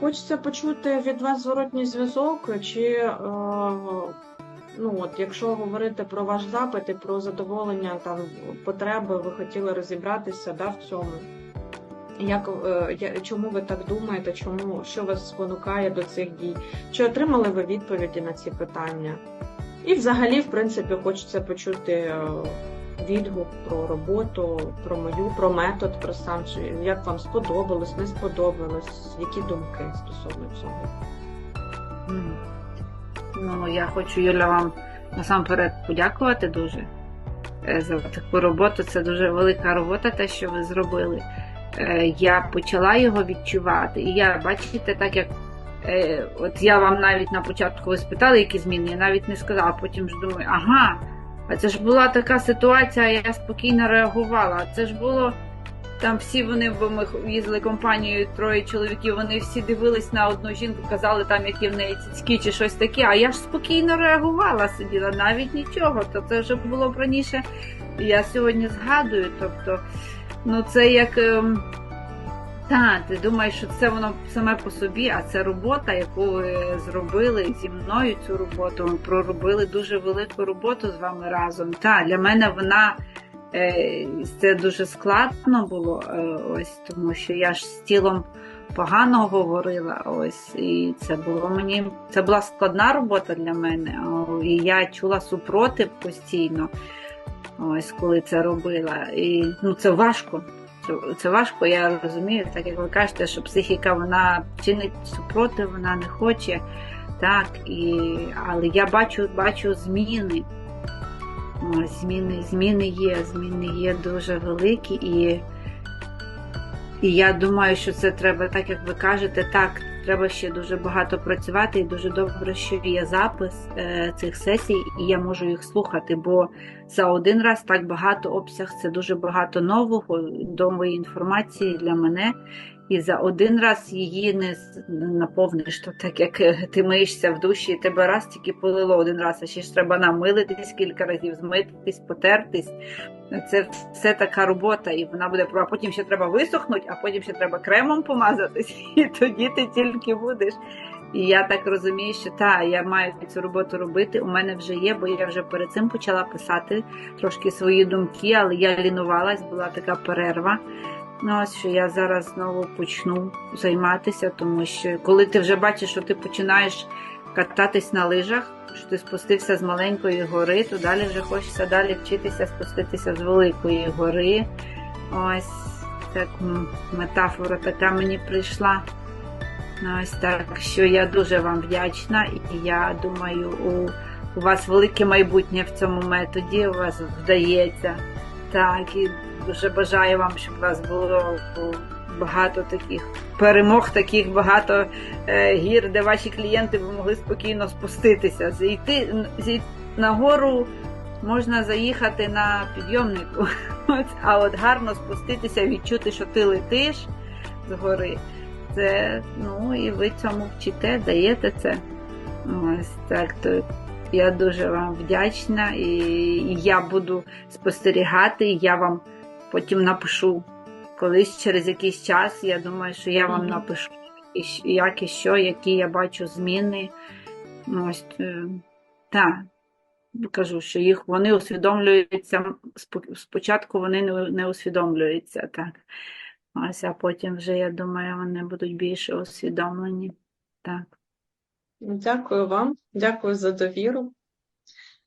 Хочеться почути від вас зворотній зв'язок, чи е, ну от, якщо говорити про ваш запит і про задоволення там потреби, ви хотіли розібратися да, в цьому. Як е, чому ви так думаєте? Чому що вас спонукає до цих дій? Чи отримали ви відповіді на ці питання? І взагалі, в принципі, хочеться почути е, відгук про роботу, про мою, про метод, про сам як вам сподобалось, не сподобалось, які думки стосовно цього. Ну, я хочу, Юля, вам насамперед подякувати дуже е, за таку роботу. Це дуже велика робота, те, що ви зробили. Е, Я почала його відчувати. І я, бачите, так як е, от я вам навіть на початку ви спитали, які зміни, я навіть не сказала, а потім ж думаю, ага, а це ж була така ситуація, я спокійно реагувала. Це ж було там всі вони, бо ми їздили компанією троє чоловіків, вони всі дивились на одну жінку, казали там, які в неї цицьки чи щось таке. А я ж спокійно реагувала, сиділа, навіть нічого. То це вже було б раніше. Я сьогодні згадую. Тобто, ну це як. Та, ти думаєш, що це воно саме по собі, а це робота, яку ви зробили зі мною цю роботу. Ми проробили дуже велику роботу з вами разом. Та, для мене вона Е, Це дуже складно було, е, ось тому що я ж з тілом погано говорила. Ось і це було мені. Це була складна робота для мене. І я чула супротив постійно, ось коли це робила. І ну це важко. Це, це важко, я розумію, так як ви кажете, що психіка вона чинить супротив, вона не хоче. Так, і, але я бачу, бачу зміни. Зміни, зміни є, зміни є дуже великі, і, і я думаю, що це треба, так як ви кажете, так, треба ще дуже багато працювати, і дуже добре, що є запис е, цих сесій, і я можу їх слухати, бо за один раз так багато обсяг, це дуже багато нового, нової інформації для мене. І за один раз її не наповниш, то так як е, ти миєшся в душі, і тебе раз тільки полило один раз, а ще ж треба намилитись кілька разів, змитись, потертись. Це все така робота, і вона буде а потім ще треба висохнути, а потім ще треба кремом помазатись, і тоді ти тільки будеш. І я так розумію, що та я маю цю роботу робити. У мене вже є, бо я вже перед цим почала писати трошки свої думки, але я лінувалась, була така перерва. Ну, ось що я зараз знову почну займатися, тому що коли ти вже бачиш, що ти починаєш кататись на лижах, що ти спустився з маленької гори, то далі вже хочеться далі вчитися спуститися з великої гори. Ось так метафора така мені прийшла. Ось так, що я дуже вам вдячна, і я думаю, у, у вас велике майбутнє в цьому методі, у вас вдається. Так, і дуже бажаю вам, щоб у вас було багато таких перемог, таких багато е, гір, де ваші клієнти могли спокійно спуститися. Зійти зій, на гору можна заїхати на підйомнику, а от гарно спуститися, відчути, що ти летиш з гори. Це, ну і ви цьому вчите, даєте це. Ось так то я дуже вам вдячна, і я буду спостерігати, і я вам потім напишу колись через якийсь час. Я думаю, що я вам напишу, як і що, які я бачу зміни. Ось е, так. Кажу, що їх вони усвідомлюються. Спочатку вони не, не усвідомлюються так. Ось, а потім вже, я думаю, вони будуть більше усвідомлені. Так. Дякую вам, дякую за довіру.